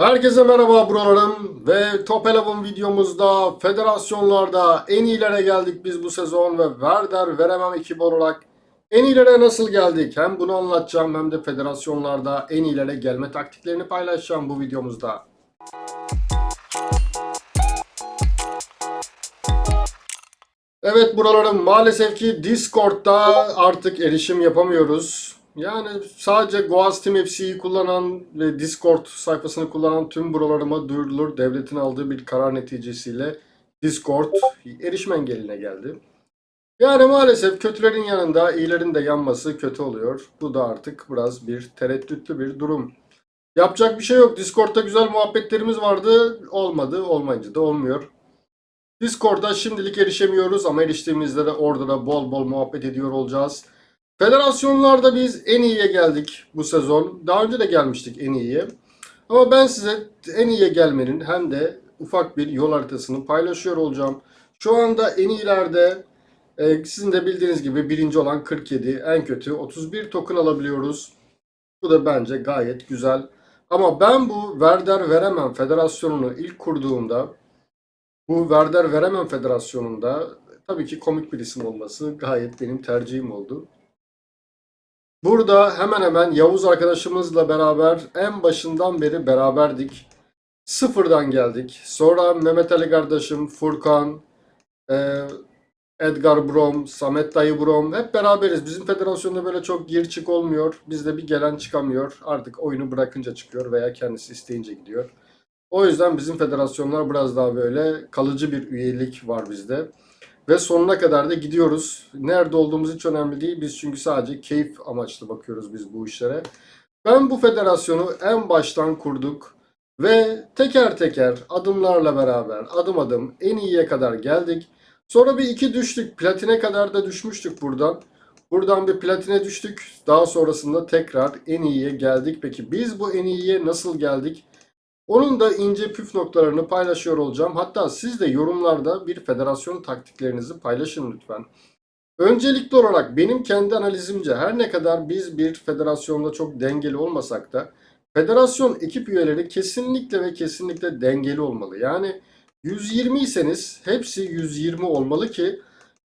Herkese merhaba buralarım ve Top 11 videomuzda federasyonlarda en iyilere geldik biz bu sezon ve Werder veremem ekip olarak en iyilere nasıl geldik hem bunu anlatacağım hem de federasyonlarda en iyilere gelme taktiklerini paylaşacağım bu videomuzda. Evet buralarım maalesef ki Discord'da artık erişim yapamıyoruz. Yani sadece Goaz Team FC'yi kullanan ve Discord sayfasını kullanan tüm buralarıma duyurulur. Devletin aldığı bir karar neticesiyle Discord erişim engeline geldi. Yani maalesef kötülerin yanında iyilerin de yanması kötü oluyor. Bu da artık biraz bir tereddütlü bir durum. Yapacak bir şey yok. Discord'da güzel muhabbetlerimiz vardı. Olmadı. Olmayınca da olmuyor. Discord'da şimdilik erişemiyoruz ama eriştiğimizde de orada da bol bol muhabbet ediyor olacağız. Federasyonlarda biz en iyiye geldik bu sezon. Daha önce de gelmiştik en iyiye. Ama ben size en iyiye gelmenin hem de ufak bir yol haritasını paylaşıyor olacağım. Şu anda en iyilerde e, sizin de bildiğiniz gibi birinci olan 47, en kötü 31 token alabiliyoruz. Bu da bence gayet güzel. Ama ben bu Werder Veremem Federasyonu'nu ilk kurduğumda bu Werder Veremem Federasyonu'nda tabii ki komik bir isim olması gayet benim tercihim oldu. Burada hemen hemen Yavuz arkadaşımızla beraber en başından beri beraberdik. Sıfırdan geldik. Sonra Mehmet Ali kardeşim, Furkan, e, Edgar Brom, Samet Dayı Brom hep beraberiz. Bizim federasyonda böyle çok gir çık olmuyor. Bizde bir gelen çıkamıyor. Artık oyunu bırakınca çıkıyor veya kendisi isteyince gidiyor. O yüzden bizim federasyonlar biraz daha böyle kalıcı bir üyelik var bizde. Ve sonuna kadar da gidiyoruz. Nerede olduğumuz hiç önemli değil. Biz çünkü sadece keyif amaçlı bakıyoruz biz bu işlere. Ben bu federasyonu en baştan kurduk. Ve teker teker adımlarla beraber adım adım en iyiye kadar geldik. Sonra bir iki düştük. Platine kadar da düşmüştük buradan. Buradan bir platine düştük. Daha sonrasında tekrar en iyiye geldik. Peki biz bu en iyiye nasıl geldik? Onun da ince püf noktalarını paylaşıyor olacağım. Hatta siz de yorumlarda bir federasyon taktiklerinizi paylaşın lütfen. Öncelikli olarak benim kendi analizimce her ne kadar biz bir federasyonda çok dengeli olmasak da federasyon ekip üyeleri kesinlikle ve kesinlikle dengeli olmalı. Yani 120 iseniz hepsi 120 olmalı ki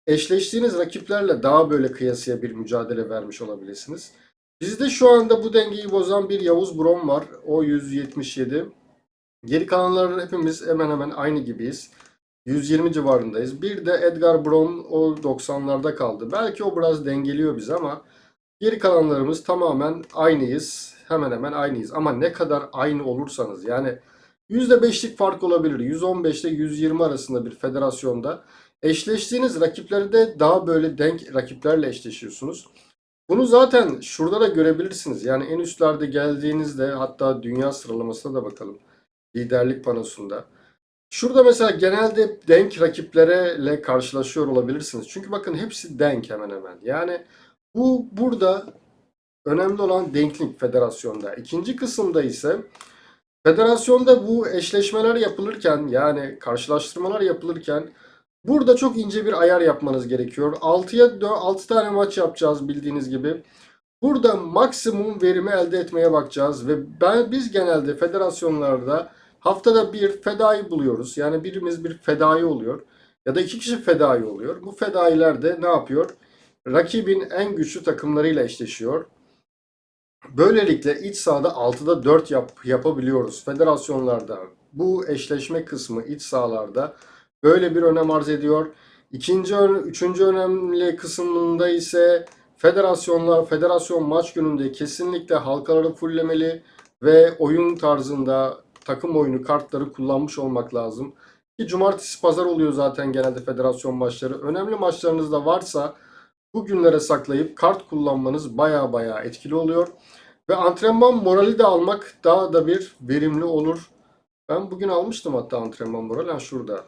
eşleştiğiniz rakiplerle daha böyle kıyasıya bir mücadele vermiş olabilirsiniz. Bizde şu anda bu dengeyi bozan bir Yavuz Brom var. O 177. Geri kalanların hepimiz hemen hemen aynı gibiyiz. 120 civarındayız. Bir de Edgar Brom o 90'larda kaldı. Belki o biraz dengeliyor bizi ama geri kalanlarımız tamamen aynıyız. Hemen hemen aynıyız. Ama ne kadar aynı olursanız yani %5'lik fark olabilir. 115 ile 120 arasında bir federasyonda eşleştiğiniz rakiplerde daha böyle denk rakiplerle eşleşiyorsunuz. Bunu zaten şurada da görebilirsiniz. Yani en üstlerde geldiğinizde hatta dünya sıralamasına da bakalım. Liderlik panosunda. Şurada mesela genelde denk rakiplerle karşılaşıyor olabilirsiniz. Çünkü bakın hepsi denk hemen hemen. Yani bu burada önemli olan denklik federasyonda. İkinci kısımda ise federasyonda bu eşleşmeler yapılırken yani karşılaştırmalar yapılırken burada çok ince bir ayar yapmanız gerekiyor. 6'ya 6 tane maç yapacağız bildiğiniz gibi. Burada maksimum verimi elde etmeye bakacağız ve ben biz genelde federasyonlarda haftada bir fedai buluyoruz. Yani birimiz bir fedai oluyor ya da iki kişi fedai oluyor. Bu fedailer de ne yapıyor? Rakibin en güçlü takımlarıyla eşleşiyor. Böylelikle iç sahada 6'da 4 yap, yapabiliyoruz federasyonlarda. Bu eşleşme kısmı iç sahalarda böyle bir önem arz ediyor. İkinci, üçüncü önemli kısmında ise federasyonlar, federasyon maç gününde kesinlikle halkaları fullemeli ve oyun tarzında takım oyunu kartları kullanmış olmak lazım. Ki cumartesi pazar oluyor zaten genelde federasyon maçları. Önemli maçlarınız da varsa bu günlere saklayıp kart kullanmanız baya baya etkili oluyor. Ve antrenman morali de almak daha da bir verimli olur. Ben bugün almıştım hatta antrenman morali. Ha şurada.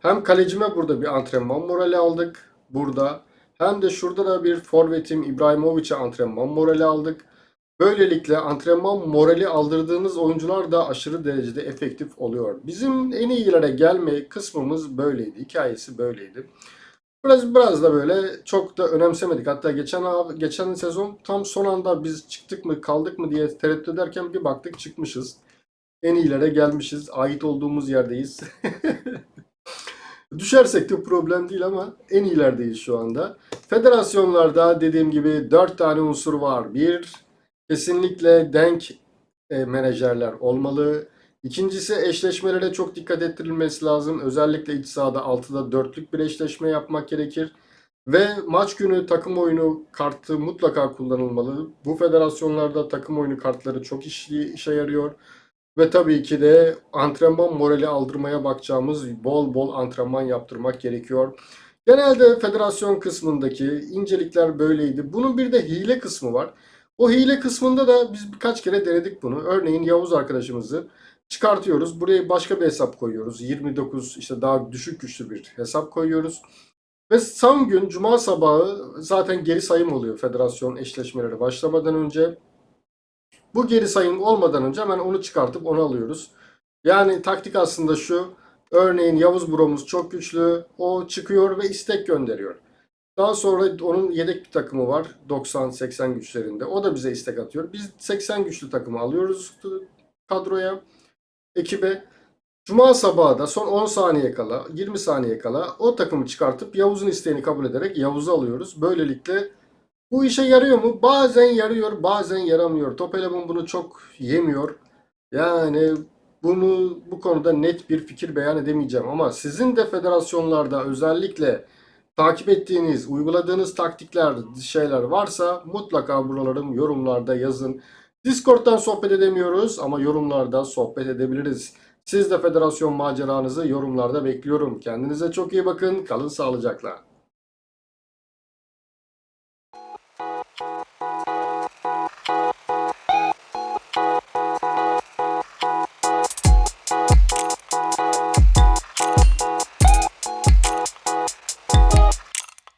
Hem kalecime burada bir antrenman morali aldık. Burada. Hem de şurada da bir forvetim İbrahimovic'e antrenman morali aldık. Böylelikle antrenman morali aldırdığınız oyuncular da aşırı derecede efektif oluyor. Bizim en iyilere gelme kısmımız böyleydi. Hikayesi böyleydi. Biraz biraz da böyle çok da önemsemedik. Hatta geçen geçen sezon tam son anda biz çıktık mı kaldık mı diye tereddüt ederken bir baktık çıkmışız. en iyilere gelmişiz. Ait olduğumuz yerdeyiz. Düşersek de problem değil ama en iyilerdeyiz şu anda. Federasyonlarda dediğim gibi 4 tane unsur var. Bir, kesinlikle denk e, menajerler olmalı. İkincisi eşleşmelere çok dikkat ettirilmesi lazım. Özellikle iç sahada 6'da 4'lük bir eşleşme yapmak gerekir. Ve maç günü takım oyunu kartı mutlaka kullanılmalı. Bu federasyonlarda takım oyunu kartları çok işli, işe yarıyor. Ve tabii ki de antrenman morali aldırmaya bakacağımız bol bol antrenman yaptırmak gerekiyor. Genelde federasyon kısmındaki incelikler böyleydi. Bunun bir de hile kısmı var. O hile kısmında da biz birkaç kere denedik bunu. Örneğin Yavuz arkadaşımızı çıkartıyoruz. Buraya başka bir hesap koyuyoruz. 29 işte daha düşük güçlü bir hesap koyuyoruz. Ve son gün cuma sabahı zaten geri sayım oluyor federasyon eşleşmeleri başlamadan önce. Bu geri sayım olmadan önce hemen onu çıkartıp onu alıyoruz. Yani taktik aslında şu. Örneğin Yavuz Bromuz çok güçlü. O çıkıyor ve istek gönderiyor. Daha sonra onun yedek bir takımı var. 90-80 güçlerinde. O da bize istek atıyor. Biz 80 güçlü takımı alıyoruz kadroya, ekibe. Cuma sabahı da son 10 saniye kala, 20 saniye kala o takımı çıkartıp Yavuz'un isteğini kabul ederek Yavuz'u alıyoruz. Böylelikle bu işe yarıyor mu? Bazen yarıyor, bazen yaramıyor. Top Eleman bunu çok yemiyor. Yani bunu bu konuda net bir fikir beyan edemeyeceğim ama sizin de federasyonlarda özellikle takip ettiğiniz, uyguladığınız taktikler, şeyler varsa mutlaka buralarım yorumlarda yazın. Discord'dan sohbet edemiyoruz ama yorumlarda sohbet edebiliriz. Siz de federasyon maceranızı yorumlarda bekliyorum. Kendinize çok iyi bakın. Kalın sağlıcakla.